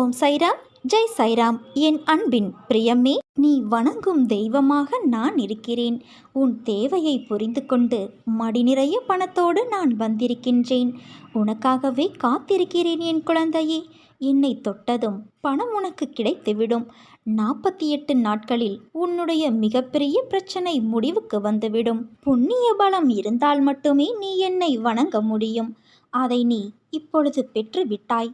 ஓம் சைராம் ஜெய் சைராம். என் அன்பின் பிரியமே நீ வணங்கும் தெய்வமாக நான் இருக்கிறேன். உன் தேவையை புரிந்து கொண்டு மடி நிறைய பணத்தோடு நான் வந்திருக்கின்றேன். உனக்காகவே காத்திருக்கிறேன் என் குழந்தையே. என்னை தொட்டதும் பணம் உனக்கு கிடைத்துவிடும். நாற்பத்தி எட்டு நாட்களில் உன்னுடைய மிகப்பெரிய பிரச்சனை முடிவுக்கு வந்துவிடும். புண்ணிய பலம் இருந்தால் மட்டுமே நீ என்னை வணங்க முடியும். அதை நீ இப்பொழுது பெற்று விட்டாய்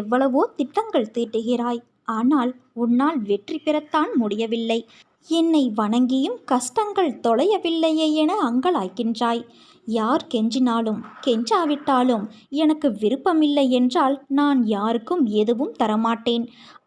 எவ்வளவோ திட்டங்கள் தீட்டுகிறாய். ஆனால் உன்னால் வெற்றி பெறத்தான் முடியவில்லை. என்னை வணங்கியும் கஷ்டங்கள் தொலையவில்லையே என அங்கலாய்க்கின்றாய். யார் கெஞ்சினாலும் கெஞ்சாவிட்டாலும் எனக்கு விருப்பமில்லை என்றால் நான் யாருக்கும் எதுவும் தரமாட்டேன்.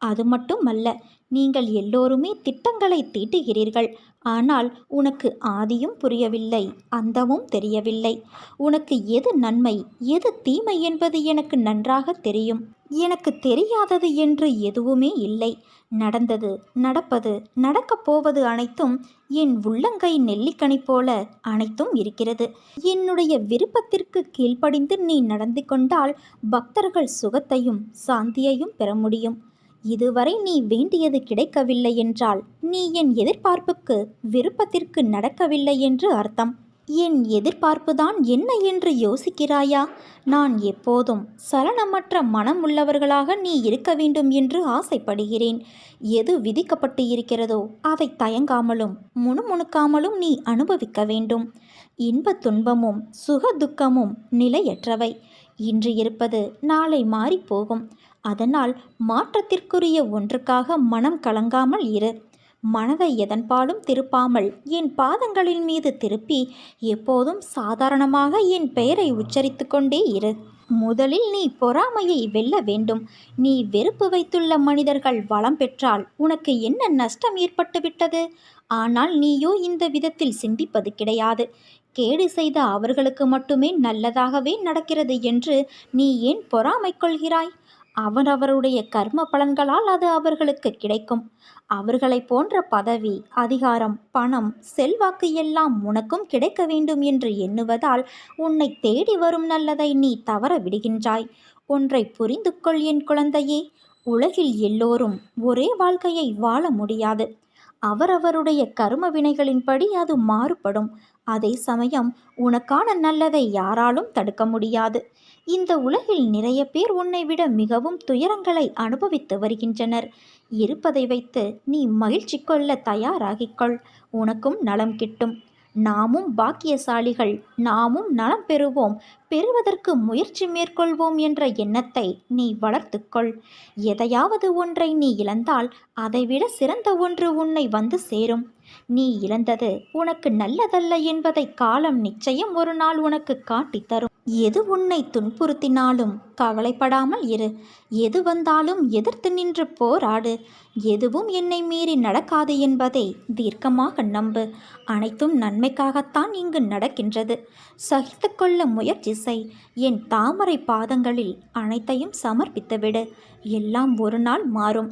அது மட்டுமல்ல நீங்கள் எல்லோருமே திட்டங்களை தீட்டுகிறீர்கள். ஆனால் உனக்கு ஆதியும் புரியவில்லை அந்தமும் தெரியவில்லை. உனக்கு எது நன்மை எது தீமை என்பது எனக்கு நன்றாக தெரியும். எனக்கு தெரியாதது என்று எதுவுமே இல்லை. நடந்தது நடப்பது நடக்கப் போவது அனைத்தும் என் உள்ளங்கை நெல்லிக்கனி போல அனைத்தும் இருக்கிறது. என்னுடைய விருப்பத்திற்கு கீழ்ப்படிந்து நீ நடந்து கொண்டால் பக்தர்கள் சுகத்தையும் சாந்தியையும் பெற முடியும். இதுவரை நீ வேண்டியது கிடைக்கவில்லை என்றால் நீ என் எதிர்பார்ப்புக்கு விருப்பத்திற்கு நடக்கவில்லை என்று அர்த்தம். என் எதிர்பார்ப்புதான் என்ன என்று யோசிக்கிறாயா? நான் எப்போதும் சலனமற்ற மனம் உள்ளவர்களாக நீ இருக்க வேண்டும் என்று ஆசைப்படுகிறேன். எது விதிக்கப்பட்டு இருக்கிறதோ அதை தயங்காமலும் முணுமுணுக்காமலும் நீ அனுபவிக்க வேண்டும். இன்ப துன்பமும் சுக துக்கமும் நிலையற்றவை. இன்று இருப்பது நாளை மாறிப்போகும் அதனால் மாற்றத்திற்குரிய ஒன்றுக்காக மனம் கலங்காமல் இரு. மனதை எதன்பாலும் திருப்பாமல் என் பாதங்களின் மீது திருப்பி எப்போதும் சாதாரணமாக என் பெயரை உச்சரித்து கொண்டே இரு. முதலில் நீ பொறாமையை வெல்ல வேண்டும். நீ வெறுப்பு வைத்துள்ள மனிதர்கள் வளம் பெற்றால் உனக்கு என்ன நஷ்டம் ஏற்பட்டுவிட்டது? ஆனால் நீயோ இந்த விதத்தில் சிந்திப்பது கிடையாது. கேடு செய்த அவர்களுக்கு மட்டுமே நல்லதாகவே நடக்கிறது என்று நீ ஏன் பொறாமை கொள்கிறாய்? அவரவருடைய கர்ம பலன்களால் அது அவர்களுக்கு கிடைக்கும். அவர்களை போன்ற பதவி அதிகாரம் பணம் செல்வாக்கு எல்லாம் உனக்கும் கிடைக்க வேண்டும் என்று எண்ணுவதால் உன்னை தேடி வரும் நல்லதை நீ தவற விடுகின்றாய். ஒன்றை புரிந்து கொள் என் குழந்தையே. உலகில் எல்லோரும் ஒரே வாழ்க்கையை வாழ முடியாது. அவரவருடைய கர்ம வினைகளின்படி அது மாறுபடும். அதே சமயம் உனக்கான நல்லதை யாராலும் தடுக்க முடியாது. இந்த உலகில் நிறைய பேர் உன்னை விட மிகவும் துயரங்களை அனுபவித்து வருகின்றனர். இருப்பதை வைத்து நீ மகிழ்ச்சி கொள்ள தயாராகிக்கொள். உனக்கும் நலம் கிட்டும். நாமும் பாக்கியசாலிகள். நாமும் நலம் பெறுவோம். பெறுவதற்கு முயற்சி மேற்கொள்வோம் என்ற எண்ணத்தை நீ வளர்த்துக்கொள். எதையாவது ஒன்றை நீ இழந்தால் அதைவிட சிறந்த ஒன்று உன்னை வந்து சேரும். நீ இழந்தது உனக்கு நல்லதல்ல என்பதை காலம் நிச்சயம் ஒரு நாள் உனக்கு காட்டித் தரும் எது உன்னை துன்புறுத்தினாலும் கவலைப்படாமல் இரு. எது வந்தாலும் எதிர்த்து நின்று போராடு. எதுவும் என்னை மீறி நடக்காது என்பதை தீர்க்கமாக நம்பு. அனைத்தும் நன்மைக்காகத்தான் இங்கு நடக்கின்றது. சகித்து கொள்ள முயற்சி செய். என் தாமரை பாதங்களில் அனைத்தையும் சமர்ப்பித்துவிடு. எல்லாம் ஒரு நாள் மாறும்.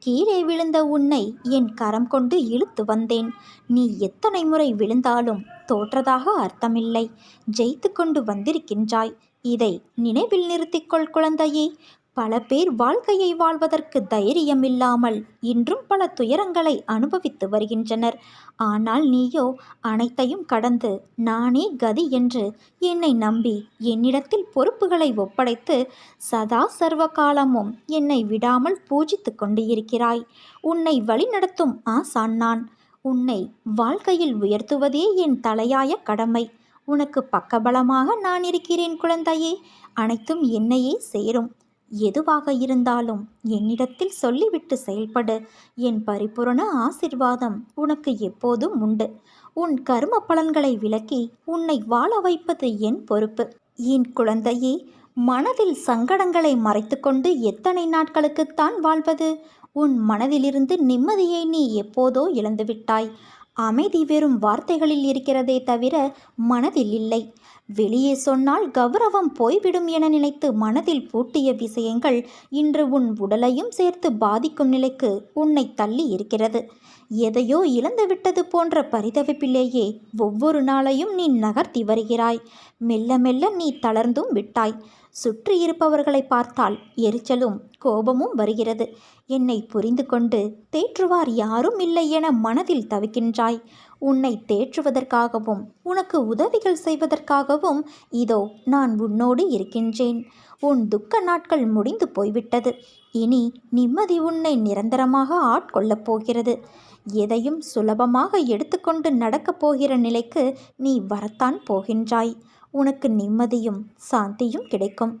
கீழே விழுந்த உன்னை என் கரம் கொண்டு இழுத்து வந்தேன். நீ எத்தனை முறை விழுந்தாலும் தோற்றதாக அர்த்தமில்லை. ஜெயித்து கொண்டு வந்திருக்கின்றாய். இதை நினைவில் நிறுத்திக்கொள் குழந்தையே. பல பேர் வாழ்க்கையை வாழ்வதற்கு தைரியம் இல்லாமல் இன்றும் பல துயரங்களை அனுபவித்து வருகின்றனர். ஆனால் நீயோ அனைத்தையும் கடந்து நானே கதி என்று என்னை நம்பி என்னிடத்தில் பொறுப்புகளை ஒப்படைத்து சதா சர்வ காலமும் என்னை விடாமல் பூஜித்து கொண்டு இருக்கிறாய் உன்னை வழிநடத்தும் ஆசான் நான். உன்னை வாழ்க்கையில் உயர்த்துவதே என் தலையாய கடமை. உனக்கு பக்கபலமாக நான் இருக்கிறேன் குழந்தையே. அனைத்தும் என்னையே சேரும். எதுவாக இருந்தாலும் என்னிடத்தில் சொல்லிவிட்டு செயல்படு. என் பரிபூரண ஆசிர்வாதம் உனக்கு எப்போதும் உண்டு. உன் கரும பலன்களை விலக்கி உன்னை வாழ வைப்பது என் பொறுப்பு. என் குழந்தையே மனதில் சங்கடங்களை மறைத்துக்கொண்டு எத்தனை நாட்களுக்குத்தான் வாழ்வது? உன் மனதிலிருந்து நிம்மதியை நீ எப்போதோ இழந்துவிட்டாய். அமைதி வெறும் வார்த்தைகளில் இருக்கிறதே தவிர மனதில் இல்லை. வெளியே சொன்னால் கௌரவம் போய்விடும் என நினைத்து மனதில் பூட்டிய விஷயங்கள் இன்று உன் உடலையும் சேர்த்து பாதிக்கும் நிலைக்கு உன்னை தள்ளி இருக்கிறது. எதையோ இழந்துவிட்டது போன்ற பரிதவிப்பிலேயே ஒவ்வொரு நாளையும் நீ நகர்த்தி வருகிறாய். மெல்ல மெல்ல நீ தளர்ந்தும் விட்டாய். சுற்றி இருப்பவர்களை பார்த்தால் எரிச்சலும் கோபமும் வருகிறது. என்னை புரிந்து கொண்டு தேற்றுவார் யாரும் இல்லை என மனதில் தவிக்கின்றாய். உன்னை தேற்றுவதற்காகவும் உனக்கு உதவிகள் செய்வதற்காகவும் இதோ நான் உன்னோடு இருக்கின்றேன். உன் துக்க நாட்கள் முடிந்து போய்விட்டது. இனி நிம்மதி உன்னை நிரந்தரமாக ஆட்கொள்ளப் போகிறது. எதையும் சுலபமாக எடுத்துக்கொண்டு நடக்கப் போகிற நிலைக்கு நீ வரத்தான் போகின்றாய். உனக்கு நிம்மதியும் சாந்தியும் கிடைக்கும்.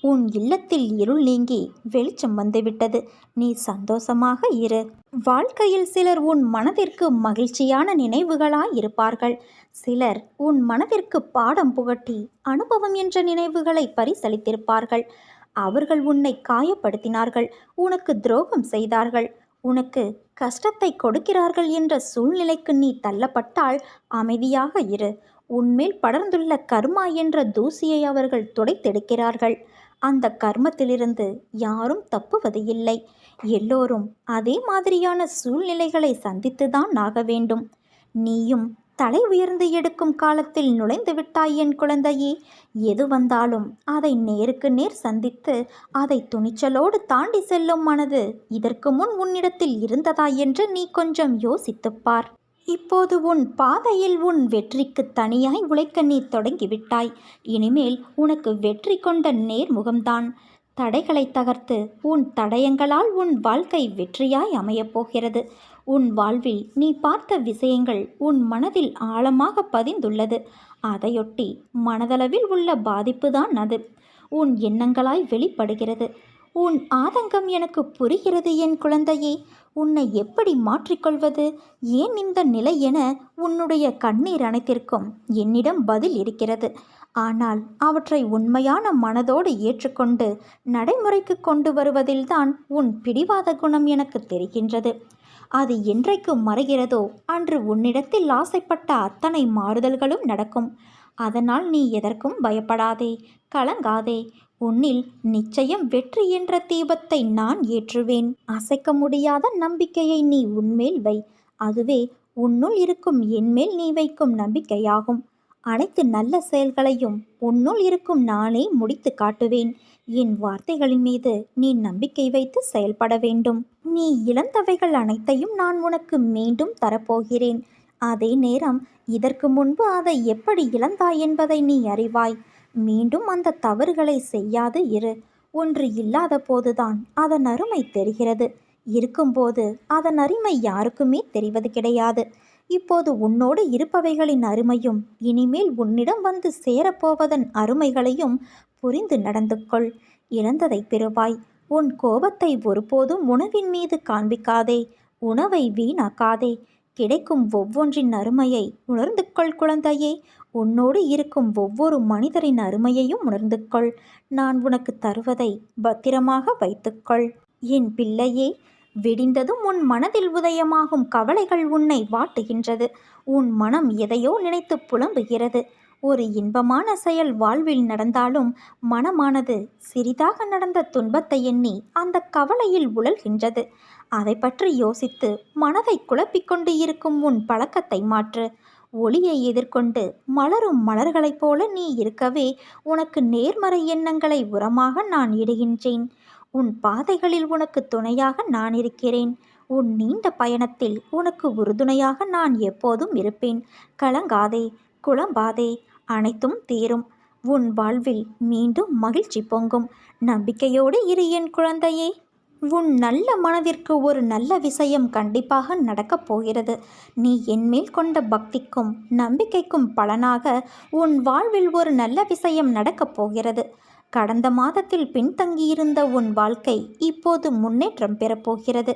உன் இல்லத்தில் இருள் நீங்கி வெளிச்சம் வந்துவிட்டது. நீ சந்தோஷமாக இரு. வாழ்க்கையில் சிலர் உன் மனதிற்கு மகிழ்ச்சியான நினைவுகளாய் இருப்பார்கள். சிலர் உன் மனதிற்கு பாடம் புகட்டி அனுபவம் என்ற நினைவுகளை பரிசளித்திருப்பார்கள். அவர்கள் உன்னை காயப்படுத்தினார்கள். உனக்கு துரோகம் செய்தார்கள். உனக்கு கஷ்டத்தை கொடுக்கிறார்கள் என்ற சூழ்நிலைக்கு நீ தள்ளப்பட்டால் அமைதியாக இரு. உன்மேல் படர்ந்துள்ள கர்மா என்ற தூசியை அவர்கள் துடைத்தெடுக்கிறார்கள். அந்த கர்மத்திலிருந்து யாரும் தப்புவது இல்லை எல்லோரும் அதே மாதிரியான சூழ்நிலைகளை சந்தித்துதான் ஆக வேண்டும். நீயும் தலை உயர்ந்து எடுக்கும் காலத்தில் நுழைந்து விட்டாய் என் குழந்தையே. எது வந்தாலும் அதை நேருக்கு நேர் சந்தித்து அதை துணிச்சலோடு தாண்டி செல்லும் மனது இதற்கு முன் உன்னிடத்தில் இருந்ததா என்று நீ கொஞ்சம் யோசித்துப் பார். இப்போது உன் பாதையில் உன் வெற்றிக்கு தனியாய் உழைக்க நீ தொடங்கிவிட்டாய். இனிமேல் உனக்கு வெற்றி கொண்ட நேர்முகம்தான். தடைகளை தகர்த்து உன் தடயங்களால் உன் வாழ்க்கை வெற்றியாய் அமையப்போகிறது உன் வாழ்வில் நீ பார்த்த விஷயங்கள் உன் மனதில் ஆழமாக பதிந்துள்ளது. அதையொட்டி மனதளவில் உள்ள பாதிப்புதான் அது. உன் எண்ணங்களாய் வெளிப்படுகிறது. உன் ஆதங்கம் எனக்கு புரிகிறது என் குழந்தையே. உன்னை எப்படி மாற்றிக்கொள்வது? ஏன் இந்த நிலை என உன்னுடைய கண்ணீர் அனைத்திற்கும் என்னிடம் பதில் இருக்கிறது. ஆனால் அவற்றை உண்மையான மனதோடு ஏற்றுக்கொண்டு நடைமுறைக்கு கொண்டு வருவதில்தான் உன் பிடிவாத குணம் எனக்கு தெரிகின்றது. அது என்றைக்கு மறைகிறதோ அன்று உன்னிடத்தில் ஆசைப்பட்ட அத்தனை மாறுதல்களும் நடக்கும். அதனால் நீ எதற்கும் பயப்படாதே கலங்காதே. உன்னில் நிச்சயம் வெற்றி என்ற தீபத்தை நான் ஏற்றுவேன். அசைக்க முடியாத நம்பிக்கையை நீ உன்மேல் வை. அதுவே உன்னுள் இருக்கும் என்மேல் நீ வைக்கும் நம்பிக்கையாகும். அனைத்து நல்ல செயல்களையும் உன்னுள் இருக்கும் நானே முடித்து காட்டுவேன். என் வார்த்தைகளின் மீது நீ நம்பிக்கை வைத்து செயல்பட வேண்டும். நீ இழந்தவைகள் அனைத்தையும் நான் உனக்கு மீண்டும் தரப்போகிறேன். அதே நேரம் இதற்கு முன்பு அதை எப்படி இழந்தாய் என்பதை நீ அறிவாய். மீண்டும் அந்த தவறுகளை செய்யாது இரு. ஒன்று இல்லாத போதுதான் அதன் அருமை தெரிகிறது. இருக்கும்போது அதன் அருமை யாருக்குமே தெரிவது கிடையாது. இப்போது உன்னோடு இருப்பவைகளின் அருமையும் இனிமேல் உன்னிடம் வந்து சேரப்போவதன் அருமைகளையும் புரிந்து நடந்து கொள் இழந்ததை பெறுவாய். உன் கோபத்தை ஒருபோதும் உணவின் மீது காண்பிக்காதே. உணவை வீணாக்காதே. கிடைக்கும் ஒவ்வொன்றின் அருமையை உணர்ந்து கொள் குழந்தையே. உன்னோடு இருக்கும் ஒவ்வொரு மனிதரின் அருமையையும் உணர்ந்து கொள். நான் உனக்கு தருவதை பத்திரமாக வைத்துக்கொள் என் பிள்ளையே விடிந்ததும் உன் மனதில் உதயமாகும் கவலைகள் உன்னை வாட்டுகின்றது. உன் மனம் எதையோ நினைத்து புலம்புகிறது. ஒரு இன்பமான செயல் வாழ்வில் நடந்தாலும் மனமானது சிறிதாக நடந்த துன்பத்தை எண்ணி அந்த கவலையில் உழல்கின்றது. அதை பற்றி யோசித்து மனதை குழப்பிக்கொண்டு இருக்கும் உன் பழக்கத்தை மாற்று. ஒளியை எதிர்கொண்டு மலரும் மலர்களைப் போல நீ இருக்கவே உனக்கு நேர்மறை எண்ணங்களை உரமாக நான் இடுகின்றேன். உன் பாதைகளில் உனக்கு துணையாக நான் இருக்கிறேன். உன் நீண்ட பயணத்தில் உனக்கு உறுதுணையாக நான் எப்போதும் இருப்பேன். கலங்காதே குழம்பாதே அனைத்தும் தீரும். உன் வாழ்வில் மீண்டும் மகிழ்ச்சி பொங்கும். நம்பிக்கையோடு இரு என் குழந்தையே. உன் நல்ல மனதிற்கு ஒரு நல்ல விஷயம் கண்டிப்பாக நடக்கப் போகிறது. நீ என்மேல் கொண்ட பக்திக்கும் நம்பிக்கைக்கும் பலனாக உன் வாழ்வில் ஒரு நல்ல விஷயம் நடக்கப் போகிறது. கடந்த மாதத்தில் பின்தங்கியிருந்த உன் வாழ்க்கை இப்போது முன்னேற்றம் பெறப்போகிறது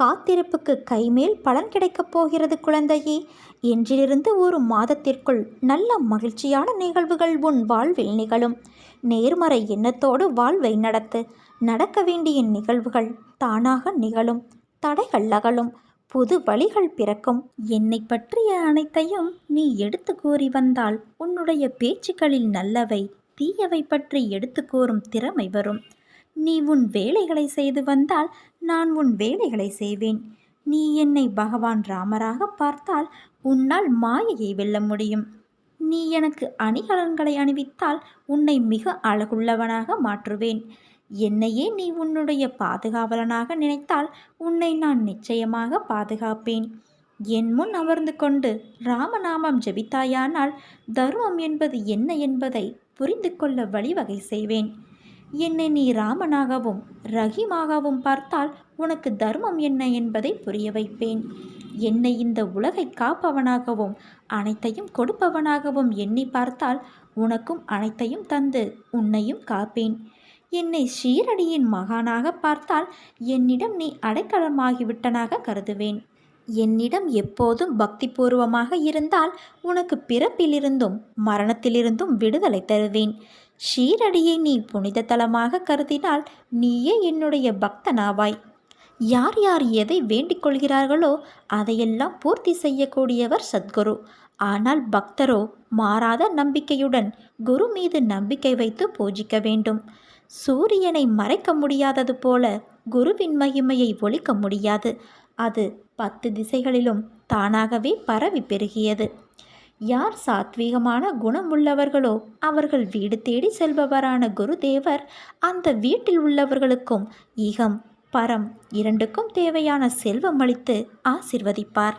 காத்திருப்புக்கு கைமேல் பலன் கிடைக்கப் போகிறது குழந்தையே. இன்றிலிருந்து ஒரு மாதத்திற்குள் நல்ல மகிழ்ச்சியான நிகழ்வுகள் உன் வாழ்வில் நிகழும். நேர்மறை எண்ணத்தோடு வாழ்வை நடத்து. நடக்க வேண்டிய நிகழ்வுகள் தானாக நிகழும் தடைகள் அகலும் புது வழிகள் பிறக்கும். என்னை பற்றிய அனைத்தையும் நீ எடுத்து கூறி வந்தால் உன்னுடைய பேச்சுக்களில் நல்லவை தீயவை பற்றி எடுத்து கூறும் திறமை வரும். நீ உன் வேலைகளை செய்து வந்தால் நான் உன் வேலைகளை செய்வேன். நீ என்னை பகவான் ராமராக பார்த்தால் உன்னால் மாயையை வெல்ல முடியும். நீ எனக்கு அணிகலன்களை அணிவித்தால் உன்னை மிக அழகுள்ளவனாக மாற்றுவேன். என்னையே நீ உன்னுடைய பாதுகாவலனாக நினைத்தால் உன்னை நான் நிச்சயமாக பாதுகாப்பேன். என் முன் அமர்ந்து கொண்டு ராமநாமம் ஜெபித்தாயானால் தர்மம் என்பது என்ன என்பதை புரிந்து கொள்ள வழிவகை செய்வேன். என்னை நீ ராமனாகவும் ரஹீமாகவும் பார்த்தால் உனக்கு தர்மம் என்ன என்பதை புரிய வைப்பேன். என்னை இந்த உலகை காப்பவனாகவும் அனைத்தையும் கொடுப்பவனாகவும் எண்ணி பார்த்தால் உனக்கும் அனைத்தையும் தந்து உன்னையும் காப்பேன். என்னை ஷீரடியின் மகானாக பார்த்தால் என்னிடம் நீ அடைக்கலமாகிவிட்டனாக கருதுவேன். என்னிடம் எப்போதும் பக்திபூர்வமாக இருந்தால் உனக்கு பிறப்பிலிருந்தும் மரணத்திலிருந்தும் விடுதலை தருவேன். ஷீரடியை நீ புனித தலமாக கருதினால் நீயே என்னுடைய பக்தனாவாய். யார் யார் எதை வேண்டிக் கொள்கிறார்களோ அதையெல்லாம் பூர்த்தி செய்யக்கூடியவர் சத்குரு. ஆனால் பக்தரோ மாறாத நம்பிக்கையுடன் குரு மீது நம்பிக்கை வைத்து பூஜிக்க வேண்டும். சூரியனை மறைக்க முடியாதது போல குருவின் மகிமையை ஒழிக்க முடியாது. அது பத்து திசைகளிலும் தானாகவே பரவி பெருகியது. யார் சாத்வீகமான குணம் உள்ளவர்களோ அவர்கள் வீடு தேடி செல்பவரான குருதேவர் அந்த வீட்டில் உள்ளவர்களுக்கும் ஈகம் பரம் இரண்டுக்கும் தேவையான செல்வம் அளித்து ஆசிர்வதிப்பார்.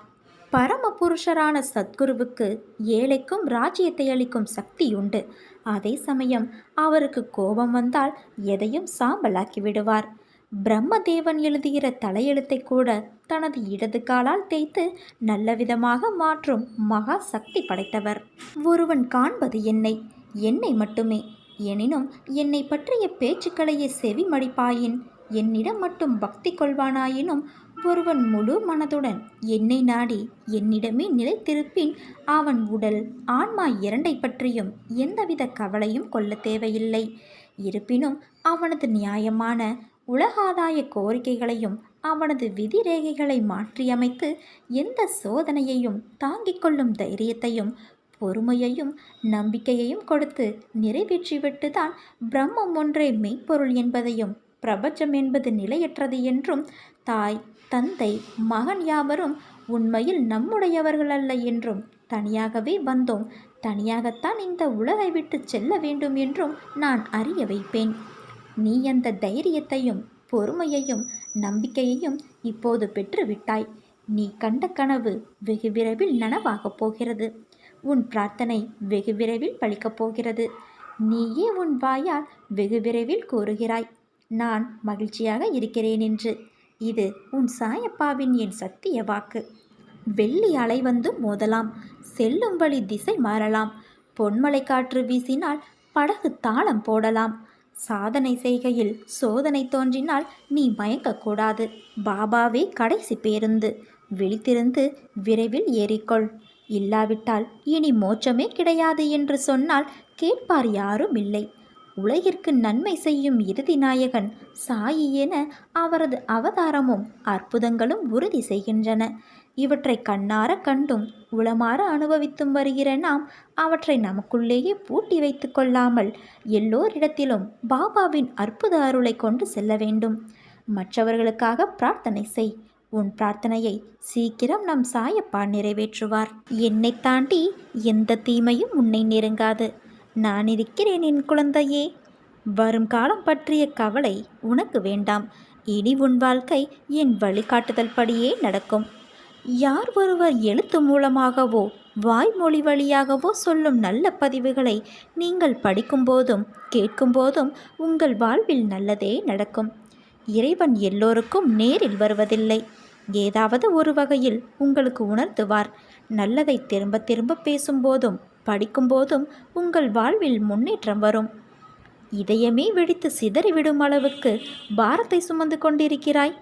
பரம புருஷரான சத்குருவுக்கு ஏழைக்கும் ராஜ்யத்தை அளிக்கும் சக்தியுண்டு. அதே சமயம் அவருக்கு கோபம் வந்தால் எதையும் சாம்பலாக்கி விடுவார். பிரம்மதேவன் எழுதுகிற தலையெழுத்தை கூட தனது இடது காலால் தேய்த்து நல்ல விதமாக மாற்றும் மகா சக்தி படைத்தவர். ஒருவன் காண்பது என்னை என்னை மட்டுமே. எனினும் என்னை பற்றிய பேச்சுக்களையே செவி மடிப்பாயின் என்னிடம் மட்டும் பக்தி கொள்வானாயினும் ஒருவன் முழு மனதுடன் என்னை நாடி என்னிடமே நிலைத்திருப்பின் அவன் உடல். ஆன்மா இரண்டை பற்றியும் எந்தவித கவலையும் கொள்ள தேவையில்லை. இருப்பினும் அவனது நியாயமான உலகாதாய கோரிக்கைகளையும் அவனது விதி ரேகைகளை மாற்றியமைத்து எந்த சோதனையையும் தாங்கிக் கொள்ளும் தைரியத்தையும் பொறுமையையும் நம்பிக்கையையும் கொடுத்து நிறைவேற்றிவிட்டு தான் பிரம்மம் ஒன்றே மெய்ப்பொருள் என்பதையும் பிரபஞ்சம் என்பது நிலையற்றது என்றும் தாய் தந்தை மகன் யாவரும் உண்மையில் நம்முடையவர்கள் அல்ல என்றும் தனியாகவே வந்தோம். தனியாகத்தான் இந்த உலகை விட்டு செல்ல வேண்டும் என்றும் நான் அறிய வைப்பேன். நீ அந்த தைரியத்தையும் பொறுமையையும் நம்பிக்கையையும் இப்போது பெற்றுவிட்டாய். நீ கண்ட கனவு வெகு விரைவில் நனவாகப் போகிறது. உன் பிரார்த்தனை வெகு விரைவில் பழிக்கப் போகிறது. நீயே உன் வாயால் வெகு விரைவில் கூறுகிறாய். நான் மகிழ்ச்சியாக இருக்கிறேன் என்று. இது உன் சாயப்பாவின் என் சத்திய வாக்கு. வெள்ளி அலை வந்து மோதலாம். செல்லும் வழி திசை மாறலாம். பொன்மலை காற்று வீசினால் படகு தாளம் போடலாம். சாதனை செய்கையில் சோதனை தோன்றினால் நீ மயங்கக்கூடாது பாபாவே கடைசி பேருந்து. விழித்திருந்து விரைவில் ஏறிக்கொள். இல்லாவிட்டால் இனி மோட்சமே கிடையாது என்று சொன்னால் கேட்பார் யாரும் இல்லை. உலகிற்கு நன்மை செய்யும் இறுதி நாயகன் சாயி என அவரது அவதாரமும் அற்புதங்களும் உறுதி செய்கின்றன. இவற்றை கண்ணார கண்டும் உளமாற அனுபவித்தும் வருகிற நாம் அவற்றை நமக்குள்ளேயே பூட்டி வைத்து கொள்ளாமல் எல்லோரிடத்திலும் பாபாவின் அற்புத அருளை கொண்டு செல்ல வேண்டும். மற்றவர்களுக்காக பிரார்த்தனை செய். உன் பிரார்த்தனையை சீக்கிரம் நம் சாயப்பா நிறைவேற்றுவார். என்னை தாண்டி எந்த தீமையும் உன்னை நெருங்காது. நான் இருக்கிறேன் என் குழந்தையே. வரும் காலம் பற்றிய கவலை உனக்கு வேண்டாம். இனி உன் வாழ்க்கை என் வழிகாட்டுதல் படியே நடக்கும். யார் ஒருவர் எழுத்து மூலமாகவோ வாய்மொழி வழியாகவோ சொல்லும் நல்ல பதிவுகளை நீங்கள் படிக்கும்போதும் கேட்கும்போதும் உங்கள் வாழ்வில் நல்லதே நடக்கும். இறைவன் எல்லோருக்கும் நேரில் வருவதில்லை. ஏதாவது ஒரு வகையில் உங்களுக்கு உணர்த்துவார். நல்லதை திரும்ப திரும்ப பேசும்போதும் படிக்கும்போதும் உங்கள் வாழ்வில் முன்னேற்றம் வரும். இதயமே வெடித்து சிதறிவிடும் அளவுக்கு பாரத்தை சுமந்து கொண்டிருக்கிறாய்.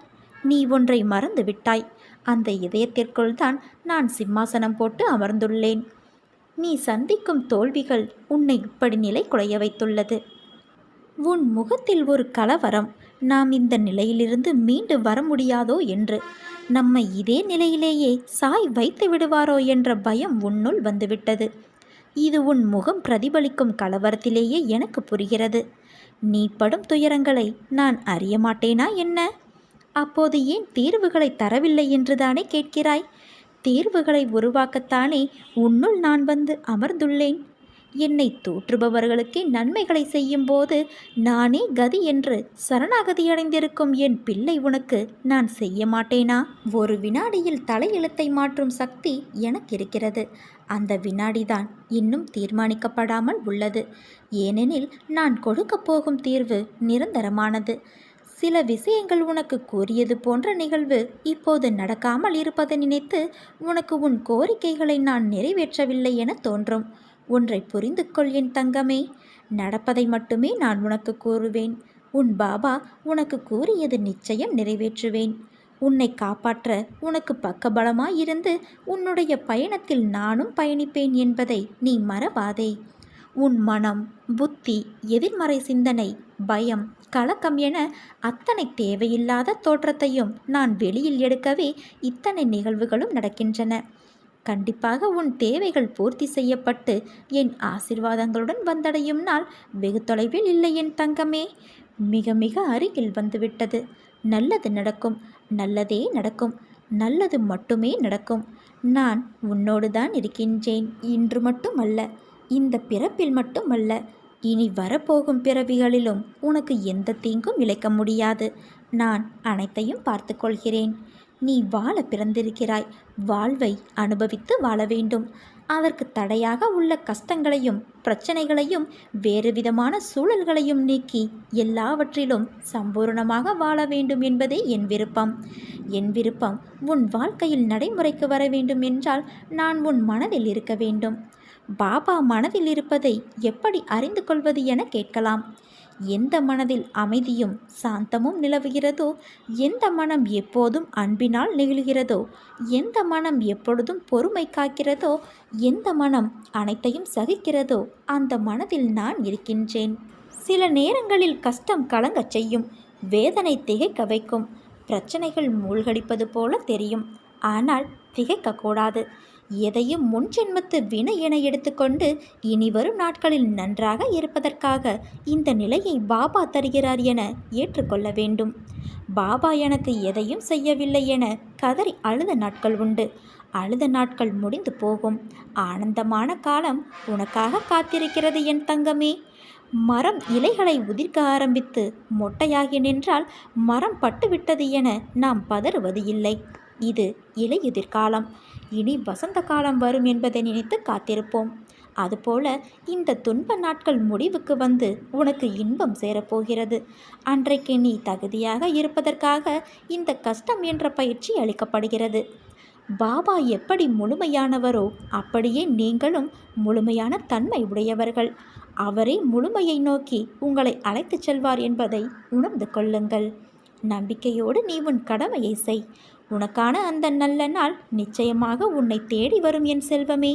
நீ ஒன்றை மறந்து விட்டாய். அந்த இதயத்திற்குள் தான் நான் சிம்மாசனம் போட்டு அமர்ந்துள்ளேன். நீ சந்திக்கும் தோல்விகள் உன்னை இப்படி நிலை குலைய வைத்துள்ளது. உன் முகத்தில் ஒரு கலவரம். நாம் இந்த நிலையிலிருந்து மீண்டு வர முடியாதோ என்று. நம்மை இதே நிலையிலேயே சாய் வைத்து விடுவாரோ என்ற பயம் உன்னுள் வந்துவிட்டது. இது உன் முகம் பிரதிபலிக்கும் கலவரத்திலேயே எனக்கு புரிகிறது. நீ படும் துயரங்களை நான் அறிய மாட்டேனா என்ன? அப்போது ஏன் தீர்வுகளை தரவில்லை என்றுதானே கேட்கிறாய்? தீர்வுகளை உருவாக்கத்தானே உன்னுள் நான் வந்து அமர்ந்துள்ளேன். என்னை தூற்றுபவர்களுக்கே நன்மைகளை செய்யும்போது நானே கதி என்று சரணாகதியடைந்திருக்கும் என் பிள்ளை உனக்கு நான் செய்ய மாட்டேனா? ஒரு வினாடியில் தலையெழுத்தை மாற்றும் சக்தி எனக்கு இருக்கிறது. அந்த வினாடிதான் இன்னும் தீர்மானிக்கப்படாமல் உள்ளது. ஏனெனில் நான் கொடுக்கப் போகும் தீர்வு நிரந்தரமானது. சில விஷயங்கள் உனக்கு கூறியது போன்ற நிகழ்வு இப்போது நடக்காமல் இருப்பதை நினைத்து உனக்கு உன் கோரிக்கைகளை நான் நிறைவேற்றவில்லை என தோன்றும். ஒன்றை புரிந்து கொள் என் தங்கமே. நடப்பதை மட்டுமே நான் உனக்கு கூறுவேன். உன் பாபா உனக்கு கூறியது நிச்சயம் நிறைவேற்றுவேன். உன்னை காப்பாற்ற உனக்கு பக்கபலமாயிருந்து உன்னுடைய பயணத்தில் நானும் பயணிப்பேன் என்பதை நீ மறவாதே. உன் மனம் புத்தி எதிர்மறை சிந்தனை பயம் கலக்கம் என அத்தனை தேவையில்லாத தோற்றத்தையும் நான் வெளியில் எடுக்கவே இத்தனை நிகழ்வுகளும் நடக்கின்றன. கண்டிப்பாக உன் தேவைகள் பூர்த்தி செய்யப்பட்டு என் ஆசிர்வாதங்களுடன் வந்தடையும் நாள் வெகு தொலைவில் இல்லை என் தங்கமே. மிக மிக அருகில் வந்துவிட்டது. நல்லது நடக்கும். நல்லதே நடக்கும். நல்லது மட்டுமே நடக்கும். நான் உன்னோடு தான் இருக்கின்றேன். இன்று மட்டும் அல்ல இந்த பிறப்பில் மட்டும் அல்ல இனி வரப்போகும் பிறவிகளிலும் உனக்கு எந்த தீங்கும் இழைக்க முடியாது. நான் அனைத்தையும் பார்த்து கொள்கிறேன் நீ வாழ பிறந்திருக்கிறாய். வாழ்வை அனுபவித்து வாழ வேண்டும். அதற்கு தடையாக உள்ள கஷ்டங்களையும் பிரச்சனைகளையும் வேறு விதமான சூழல்களையும் நீக்கி எல்லாவற்றிலும் சம்பூர்ணமாக வாழ வேண்டும் என்பதே என் விருப்பம். என் விருப்பம் உன் வாழ்க்கையில் நடைமுறைக்கு வர வேண்டும் என்றால் நான் உன் மனதில் இருக்க வேண்டும். பாபா மனதில் இருப்பதை எப்படி அறிந்து கொள்வது என கேட்கலாம். எந்த மனதில் அமைதியும் சாந்தமும் நிலவுகிறதோ? எந்த மனம் எப்போதும் அன்பினால் நிகழ்கிறதோ? எந்த மனம் எப்பொழுதும் பொறுமை காக்கிறதோ? எந்த மனம் அனைத்தையும் சகிக்கிறதோ? அந்த மனதில் நான் இருக்கின்றேன். சில நேரங்களில் கஷ்டம் கலங்கச் செய்யும் வேதனை திகைக்க வைக்கும் பிரச்சனைகள் மூழ்கடிப்பது போல தெரியும். ஆனால் திகைக்கக்கூடாது எதையும் முன் ஜென்மத்து வினை என எடுத்துக்கொண்டு இனி வரும் நாட்களில் நன்றாக இருப்பதற்காக இந்த நிலையை பாபா தருகிறார் என ஏற்றுக்கொள்ள வேண்டும். பாபா எனக்கு எதையும் செய்யவில்லை என கதறி அழுத நாட்கள் உண்டு. அழுத நாட்கள் முடிந்து போகும். ஆனந்தமான காலம் உனக்காக காத்திருக்கிறது என் தங்கமே. மரம் இலைகளை உதிர்க்க ஆரம்பித்து மொட்டையாகி நின்றால் மரம் பட்டுவிட்டது என நாம் பதறுவது இல்லை. இது இலையுதிர் காலம் இனி வசந்த காலம் வரும் என்பதை நினைத்து காத்திருப்போம். அதுபோல இந்த துன்ப நாட்கள் முடிவுக்கு வந்து உனக்கு இன்பம் சேரப்போகிறது. அன்றைக்கு நீ தகுதியாக இருப்பதற்காக இந்த கஷ்டம் என்ற பயிற்சி அளிக்கப்படுகிறது. பாபா எப்படி முழுமையானவரோ அப்படியே நீங்களும் முழுமையான தன்மை உடையவர்கள். அவரே முழுமையை நோக்கி உங்களை அழைத்துச் செல்வார் என்பதை உணர்ந்து கொள்ளுங்கள். நம்பிக்கையோடு நீ உன் கடமையை செய். உனக்கான அந்த நல்ல நாள் நிச்சயமாக உன்னை தேடி வரும் என் செல்வமே.